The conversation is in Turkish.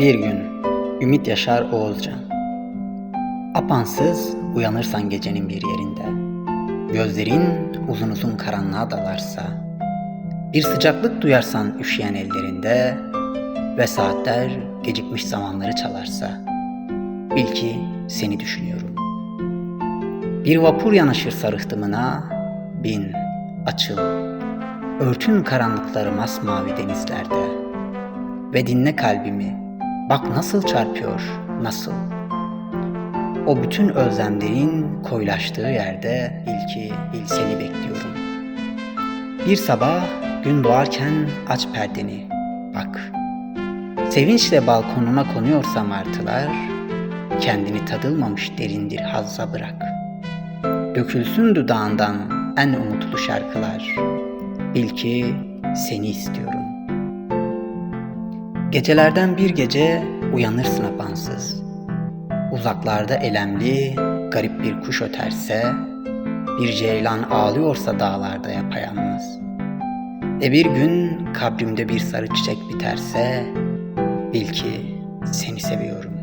Bir gün Ümit Yaşar Oğuzcan Apansız uyanırsan gecenin bir yerinde Gözlerin uzun uzun karanlığa dalarsa Bir sıcaklık duyarsan üşüyen ellerinde Ve saatler gecikmiş zamanları çalarsa Bil ki seni düşünüyorum. Bir vapur yanaşır sarıhtımına Bin, açıl. Örtün karanlıkları masmavi denizlerde Ve dinle kalbimi Bak nasıl çarpıyor, nasıl? O bütün özlemlerin koyulaştığı yerde Bil ki bil seni bekliyorum. Bir sabah gün doğarken aç perdeni Bak. Sevinçle balkonuna konuyorsa martılar Kendini tadılmamış derindir hazza bırak. Dökülsün dudağından en umutlu şarkılar Bil ki seni istiyorum Gecelerden bir gece uyanırsın apansız. Uzaklarda elemli garip bir kuş öterse Bir ceylan ağlıyorsa dağlarda yapayalnız. E bir gün kabrimde bir sarı çiçek biterse Bil ki seni seviyorum